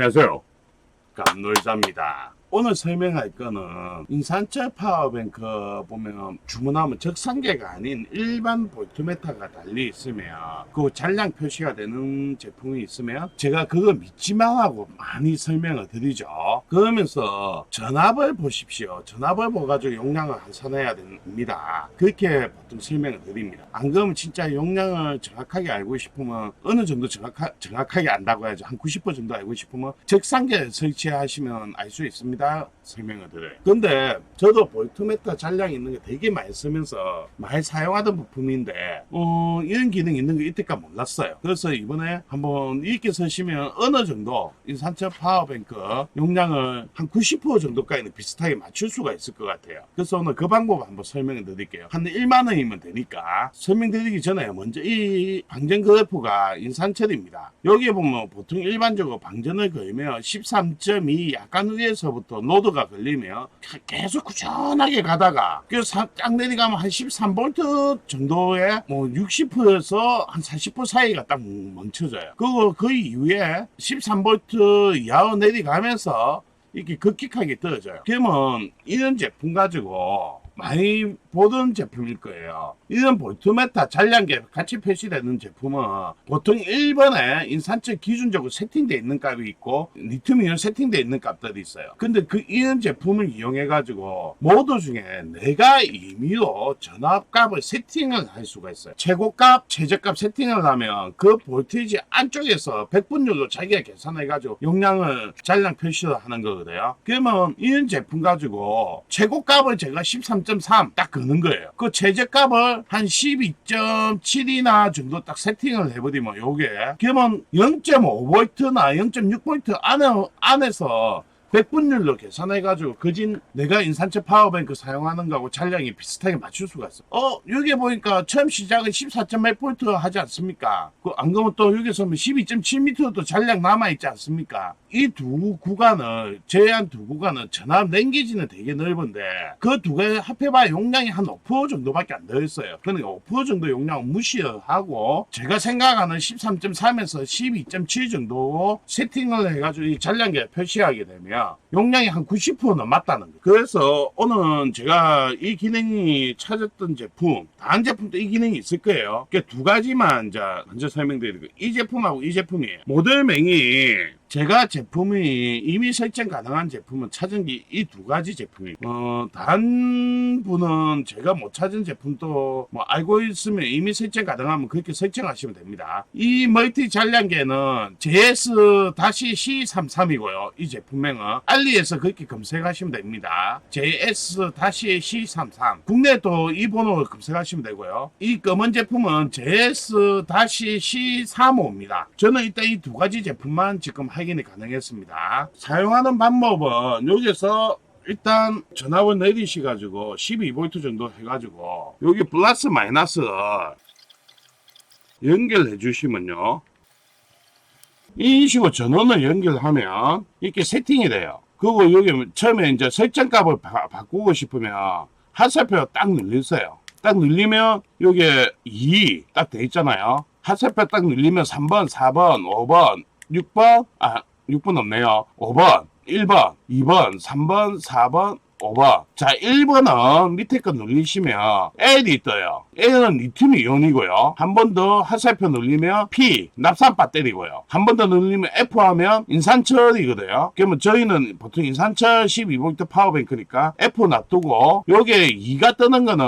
안녕하세요. 감놀자입니다. 오늘 설명할 거는 인산철 파워뱅크 보면 주문하면 적상계가 아닌 일반 볼트메타가 달리 있으면 그 잔량 표시가 되는 제품이 있으면 제가 그거 믿지 말라고 많이 설명을 드리죠. 그러면서 전압을 보십시오. 전압을 보가지고 용량을 환산해야 됩니다. 그렇게 보통 설명을 드립니다. 안 그러면 진짜 용량을 정확하게 알고 싶으면 어느 정도 정확하, 정확하게 안다고 해야죠. 한 90% 정도 알고 싶으면 적상계 설치하시면 알 수 있습니다. 설명을 드려요. 근데 저도 볼트메타 잔량 있는 거 되게 많이 쓰면서 많이 사용하던 부품인데 어, 이런 기능 있는 거 이때까지 몰랐어요. 그래서 이번에 한번 이렇게 쓰시면 어느 정도 인산철 파워뱅크 용량을 한 90% 정도까지는 비슷하게 맞출 수가 있을 것 같아요. 그래서 오늘 그 방법 한번 설명을 드릴게요. 한 1만 원이면 되니까 설명드리기 전에 먼저 이 방전 그래프가 인산철입니다. 여기에 보면 보통 일반적으로 방전을 걸면 13.2 약간 위에서부터 노드가 걸리면 계속 꾸준하게 가다가 그래서 쫙 내려가면 한 13V 정도의 뭐 60%에서 한 40% 사이가 딱 멈춰져요. 그리고 그 이후에 13V 이하로 내려가면서 이렇게 급격하게 떨어져요. 그러면 이런 제품 가지고 많이 보던 제품일 거예요. 이런 볼트메타 잔량계 같이 표시되는 제품은 보통 1번에 인산철 기준적으로 세팅되어 있는 값이 있고 리튬이온 세팅되어 있는 값들이 있어요. 근데 그 이런 제품을 이용해 가지고 모두 중에 내가 임의로 전압값을 세팅을 할 수가 있어요. 최고값, 최저값 세팅을 하면 그 볼테이지 안쪽에서 백분율로 자기가 계산해 가지고 용량을 잔량 표시를 하는 거거든요. 그러면 이런 제품 가지고 최고값을 제가 13.3 딱 거는 거예요. 그 최저값을 한 12.7이나 정도 딱 세팅을 해버리면 요게 그러면 0.5V나 0.6V 안에, 안에서 백분율로 계산해가지고 그진 내가 인산철 파워뱅크 사용하는 거하고 잔량이 비슷하게 맞출 수가 있어. 어 여기 보니까 처음 시작은 14.8V 하지 않습니까? 그 안 그러면 또 여기서 12.7m도 잔량 남아 있지 않습니까? 이 두 구간을 제한 두 구간은 전압 랭기지는 되게 넓은데 그 두 개 합해봐야 용량이 한 5% 정도밖에 안 들어있어요. 그러니까 5% 정도 용량 무시하고 제가 생각하는 13.3에서 12.7 정도 세팅을 해가지고 이 잔량계 표시하게 되면 용량이 한 90%는 맞다는 거예요. 그래서 오늘 제가 이 기능이 찾았던 제품, 다른 제품도 이 기능이 있을 거예요. 그두 가지만 이제 먼저 설명드리고 이 제품하고 이 제품이에요. 모델명이 제가 제품이 이미 설정 가능한 제품은 찾은 게 이 두 가지 제품이에요. 어, 다른 분은 제가 못 찾은 제품도 뭐 알고 있으면 이미 설정 가능하면 그렇게 설정하시면 됩니다. 이 멀티 잔량계는 JS-C33이고요. 이 제품명은 알리에서 그렇게 검색하시면 됩니다. JS-C33. 국내도 이 번호 검색하시면 되고요. 이 검은 제품은 JS-C35입니다. 저는 일단 이 두 가지 제품만 지금 확인이 가능했습니다. 사용하는 방법은 여기서 일단 전압을 내리셔가지고 12V 정도 해가지고 여기 플러스 마이너스 연결해 주시면요. 이 식으로 전원을 연결하면 이렇게 세팅이 돼요. 그리고 여기 처음에 이제 설정값을 바, 바꾸고 싶으면 하살표 딱 눌리세요. 딱 눌리면 여기에 2딱 돼 있잖아요. 하살표 딱 눌리면 3번, 4번, 5번, 6번, 아, 6번 없네요. 5번, 1번, 2번, 3번, 4번, 5번. 자, 1번은 밑에 거 누르시면 L이 떠요. L은 리튬 이온이고요. 한 번더 하살표 누르면 P, 납산 배터리고요. 한 번더 누르면 F 하면 인산철이거든요. 그러면 저희는 보통 인산철 12V 파워뱅크니까 F 놔두고 여기에 2가 뜨는 거는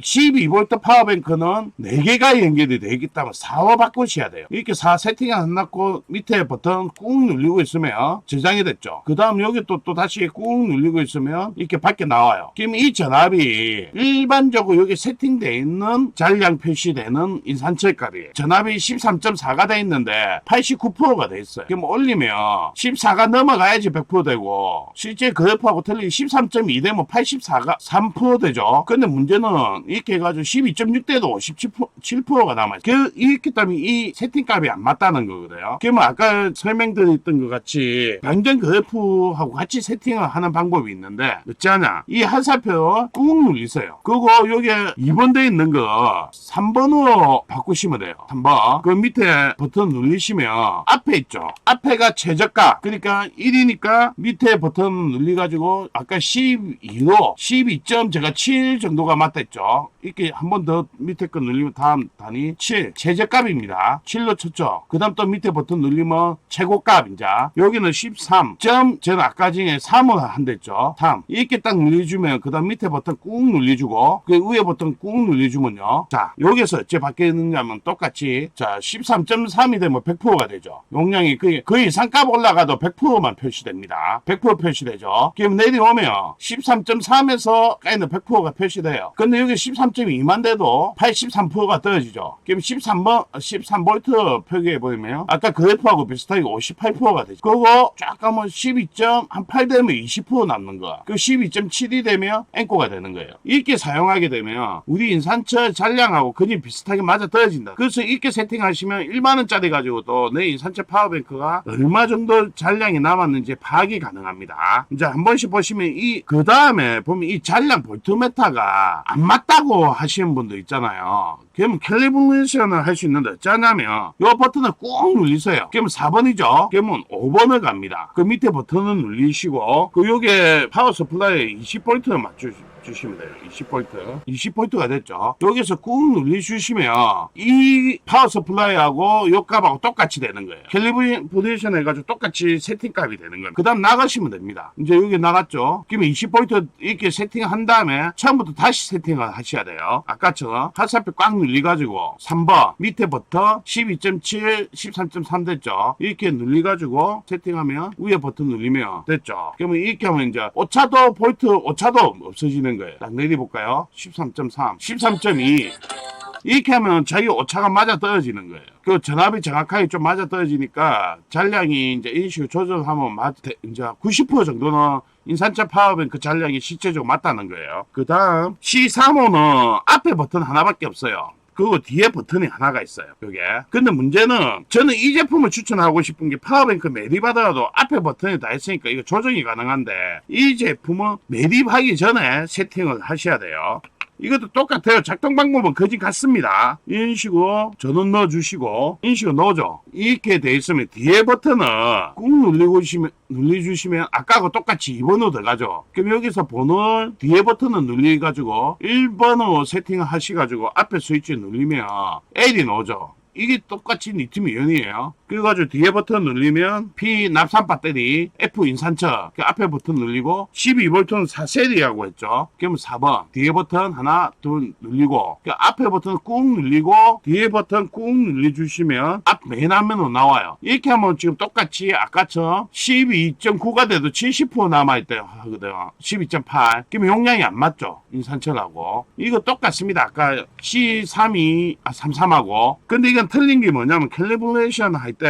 12V 파워뱅크는 4개가 연결이 되기 때문에 4호 바꾸셔야 돼요. 이렇게 4 세팅 안 놨고 밑에 버튼 꾹 누르고 있으면 저장이 됐죠. 그 다음 여기 또, 또 다시 꾹 누르고 있으면 이렇게 밖에 나와요. 그럼 이 전압이 일반적으로 여기 세팅되어 있는 잔량 표시되는 인산철 값이에요. 전압이 13.4가 돼 있는데 89%가 돼 있어요. 그럼 올리면 14가 넘어가야지 100% 되고 실제 그래프하고 틀리게 13.2 되면 84가 3% 되죠. 근데 문제는 이렇게 해가지고 12.6대도 17%가 남아요. 그, 이렇기 때문에 이 세팅값이 안 맞다는 거거든요. 그러면 아까 설명드렸던 것 같이 방전 그래프하고 같이 세팅을 하는 방법이 있는데 어쩌냐 이 한살표 꾹 눌리세요. 그리고 여기에 2번 돼 있는 거 3번으로 바꾸시면 돼요. 3번. 그 밑에 버튼 누르시면 앞에 있죠. 앞에가 최저가. 그러니까 1이니까 밑에 버튼 눌리가지고 아까 12로 12 점 제가 7 정도가 맞댔죠 이렇게 한 번 더 밑에 거 눌리면 다음 단위 7 최저값입니다. 7로 쳤죠. 그 다음 또 밑에 버튼 눌리면 최고값 이제. 여기는 13 점 저는 아까 중에 3을 한댔죠. 3 이렇게 딱 눌러주면 그 다음 밑에 버튼 꾹 눌러주고 그 위에 버튼 꾹 눌러주면요. 자 여기서 어째 바뀌느냐면 똑같이. 자 13.3이 되면 100%가 되죠. 용량이 거의, 거의 이상값 올라가도 100%만 표시됩니다. 100% 표시되죠. 그럼 내려오면 13.3에서 까이는 100%가 표시돼요. 근데 여기 13.2만 돼도 83%가 떨어지죠. 그럼 13번 13V 표기해 보이면 아까 그래프하고 비슷하게 58%가 되죠. 그거 쫙 가면 12.8 되면 20% 남는 거야. 그 12.7이 되면 앵꼬가 되는 거예요. 이렇게 사용하게 되면 우리 인산철 잔량하고 거의 비슷하게 맞아 떨어진다. 그래서 이렇게 세팅하시면 1만원짜리 가지고 또내 인산철 파워뱅크가 얼마 정도 잔량이 남았는지 파악이 가능합니다. 이제 한 번씩 보시면 이 그 다음에 보면 이 잔량 볼트메타가 안 맞다고 하시는 분도 있잖아요. 그러면 캘리브레이션을 할 수 있는데 어쩌냐면 이 버튼을 꾹 누르세요. 그러면 4번이죠. 그러면 5번을 갑니다. 그 밑에 버튼을 누르시고 그 요게 파워 서플라이 20V를 맞춰 주시면 돼요. 20V. 20V가 됐죠. 여기서 꾹 눌러주시면 이 파워 서플라이하고 요 값하고 똑같이 되는 거예요. 캘리브레이션 해가지고 똑같이 세팅값이 되는 거예요. 그 다음 나가시면 됩니다. 이제 여기 나갔죠. 그러면 20V 이렇게 세팅한 다음에 처음부터 다시 세팅을 하셔야 돼요. 아까처럼 하사표 꽉 눌러가지고 3번 밑에 버튼 12.7, 13.3 됐죠. 이렇게 눌러가지고 세팅하면 위에 버튼 누르면 됐죠. 그러면 이렇게 하면 이제 오차도 볼트 오차도 없어지는 거예요. 딱 내려볼까요? 13.3, 13.2. 이렇게 하면 자기 오차가 맞아 떨어지는 거예요. 그 전압이 정확하게 좀 맞아 떨어지니까 잔량이 이제 식으로 조절하면 맞, 이제 90% 정도는 인산차 파워뱅크 잔량이 실제적으로 맞다는 거예요. 그 다음 C35는 앞에 버튼 하나밖에 없어요. 그리고 뒤에 버튼이 하나가 있어요. 그게. 근데 문제는 저는 이 제품을 추천하고 싶은 게 파워뱅크 매립하더라도 앞에 버튼이 다 있으니까 이거 조정이 가능한데 이 제품은 매립하기 전에 세팅을 하셔야 돼요. 이것도 똑같아요. 작동 방법은 거진 같습니다. 이런 식으로 전원 넣어주시고, 이런 식으로 넣어줘. 이렇게 돼 있으면 뒤에 버튼을 꾹 눌리고 주시면, 눌러주시면 아까하고 똑같이 2번으로 들어가죠. 그럼 여기서 번호 뒤에 버튼을 눌려가지고 1번으로 세팅을 하셔가지고 앞에 스위치 누르면 L이 나오죠. 이게 똑같이 이온이에요. 그래가지고 뒤에 버튼 누르면 P 납산 배터리, F 인산철, 그 앞에 버튼 눌리고 12V는 4세리라고 했죠. 그러면 4번 뒤에 버튼 하나 둘 눌리고 그 앞에 버튼 꾹 눌리고 뒤에 버튼 꾹 눌러주시면 앞 맨 화면으로 나와요. 이렇게 하면 지금 똑같이 아까처럼 12.9가 돼도 70% 남아있다 하거든요. 12.8. 그러면 용량이 안 맞죠. 인산철하고. 이거 똑같습니다. 아까 C32, 아, 33하고. 근데 이건 틀린 게 뭐냐면 캘리브레이션 할 때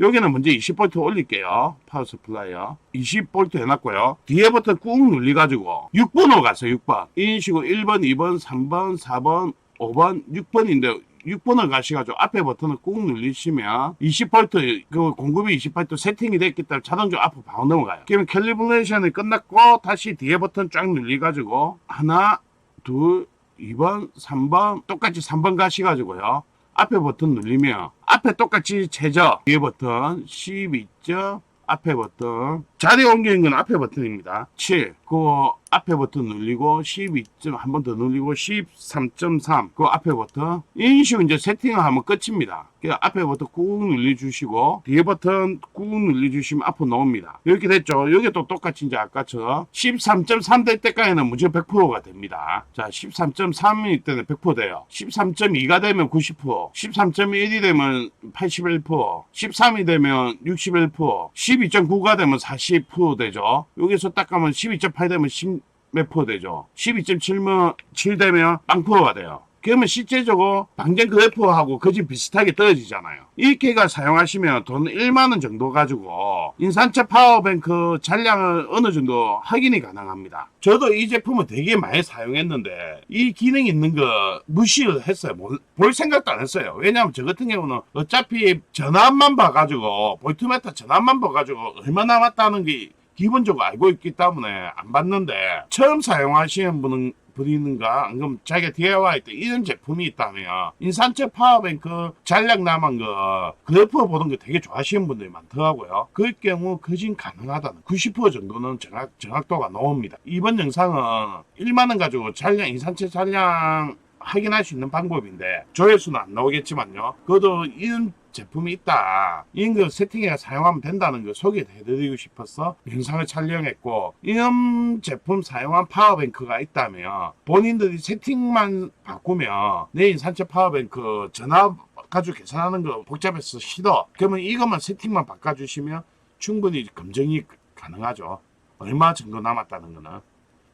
여기는 먼저 20V 올릴게요. 파워 서플라이어. 20V 해놨고요. 뒤에 버튼 꾹 눌러가지고 6번으로 갔어요. 6번. 이런 식으로 1번, 2번, 3번, 4번, 5번, 6번인데 6번을 가셔가지고 앞에 버튼을 꾹 누르시면 20V 그 공급이 20V 세팅이 됐기 때문에 자동적으로 앞으로 바로 넘어가요. 그러면 캘리브레이션이 끝났고 다시 뒤에 버튼 쫙 눌러가지고 하나, 둘, 2번, 3번 똑같이 3번 가셔가지고요. 앞에 버튼 누르면 앞에 똑같이 최저 뒤에 버튼 12점 앞에 버튼. 자리 옮기는 건 앞에 버튼입니다. 7그 앞에 버튼 눌리고 12점 한 번 더 눌리고 13.3 그 앞에 버튼. 이런 식으로 이제 세팅을 하면 끝입니다. 그 앞에 버튼 꾹 눌러주시고 뒤에 버튼 꾹 눌러주시면 앞으로 나옵니다. 이렇게 됐죠. 여기 또 똑같이 이제 아까처럼 13.3 될 때까지는 무조건 100%가 됩니다. 자 13.3일 때는 100% 돼요. 13.2가 되면 90% 13.1이 되면 81% 13이 되면 61% 12.9가 되면 40% 되죠. 여기서 딱 가면 12.8 되면 10 몇 프로 되죠 12.7면 7 되면 빵 프로가 돼요 그러면 실제적으로 방전 그래프하고 거진 비슷하게 떨어지잖아요. 이렇게가 사용하시면 돈 1만원 정도 가지고 인산철 파워뱅크 잔량을 어느 정도 확인이 가능합니다. 저도 이 제품을 되게 많이 사용했는데 이 기능 있는 거 무시를 했어요. 뭘- 볼 생각도 안 했어요. 왜냐하면 저 같은 경우는 어차피 전압만 봐가지고 볼트메터 전압만 봐가지고 얼마 남았다는 게 기본적으로 알고 있기 때문에 안 받는데 처음 사용하시는 분은 분인가? 그럼 자기가 DIY 때 이런 제품이 있다면 인산철 파워뱅크 잔량 남은 거 그래프 보는 거 되게 좋아하시는 분들이 많더라고요. 그럴 경우 거진 가능하다는 90% 정도는 정확, 정확도가 나옵니다. 이번 영상은 1만원 가지고 잔량 인산철 잔량 확인할 수 있는 방법인데 조회수는 안 나오겠지만요. 그래도 이런 제품이 있다. 이런 거 세팅해 사용하면 된다는 거 소개해드리고 싶어서 영상을 촬영했고 이런 제품 사용한 파워뱅크가 있다면 본인들이 세팅만 바꾸면 내 인산철 파워뱅크 전화 가지고 계산하는 거 복잡해서 싫어. 그러면 이것만 세팅만 바꿔주시면 충분히 검증이 가능하죠. 얼마 정도 남았다는 거는.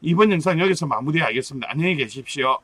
이번 영상 여기서 마무리하겠습니다. 안녕히 계십시오